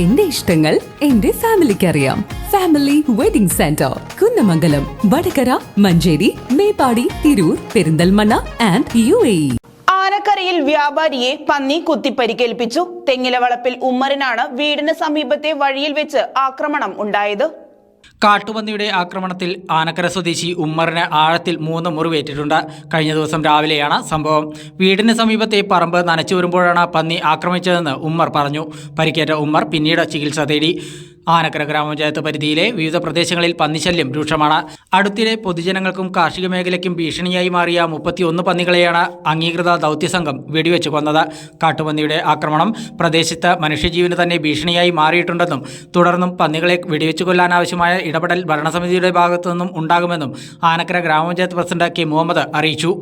എന്റെ ഇഷ്ടങ്ങൾ എന്റെ ഫാമിലിക്ക് അറിയാം family wedding centre Kunnamangalam Vadakara Manjeri Meppadi Tirur Perinthalmanna and U A ആനക്കരയിൽ വ്യാപാരിയെ പന്നി കുത്തി പരിക്കേൽപ്പിച്ചു തെങ്ങിലവളപ്പിൽ ഉമ്മറിനാണ് വീടിന് സമീപത്തെ വഴിയിൽ വെച്ച് ആക്രമണം ഉണ്ടായത്. കാട്ടുപന്നിയുടെ ആക്രമണത്തിൽ ആനക്കര സ്വദേശി ഉമ്മറിന് ആഴത്തിൽ മൂന്ന് മുറിവേറ്റിട്ടുണ്ട്. കഴിഞ്ഞ ദിവസം രാവിലെയാണ് സംഭവം. വീടിന് സമീപത്തെ പറമ്പ് നനച്ചു വരുമ്പോഴാണ് പന്നി ആക്രമിച്ചതെന്ന് ഉമ്മർ പറഞ്ഞു. പരിക്കേറ്റ ഉമ്മർ പിന്നീട് ചികിത്സ തേടി. ആനക്കര ഗ്രാമപഞ്ചായത്ത് പരിധിയിലെ വിവിധ പ്രദേശങ്ങളിൽ പന്നിശല്യം രൂക്ഷമാണ്. അടുത്തിടെ പൊതുജനങ്ങൾക്കും കാർഷിക മേഖലയ്ക്കും ഭീഷണിയായി മാറിയ മുപ്പത്തിയൊന്ന് പന്നികളെയാണ് അംഗീകൃത ദൗത്യസംഘം വെടിവെച്ച് കൊന്നത്. കാട്ടുപന്നിയുടെ ആക്രമണം പ്രദേശത്ത് മനുഷ്യജീവന് തന്നെ ഭീഷണിയായി മാറിയിട്ടുണ്ടെന്നും തുടർന്നും പന്നികളെ വെടിവെച്ച് കൊല്ലാൻ ആവശ്യമായ ഇടപെടൽ ഭരണസമിതിയുടെ ഭാഗത്തു നിന്നും ഉണ്ടാകുമെന്നും ആനക്കര ഗ്രാമപഞ്ചായത്ത് പ്രസിഡന്റ് കെ. മുഹമ്മദ് അറിയിച്ചു.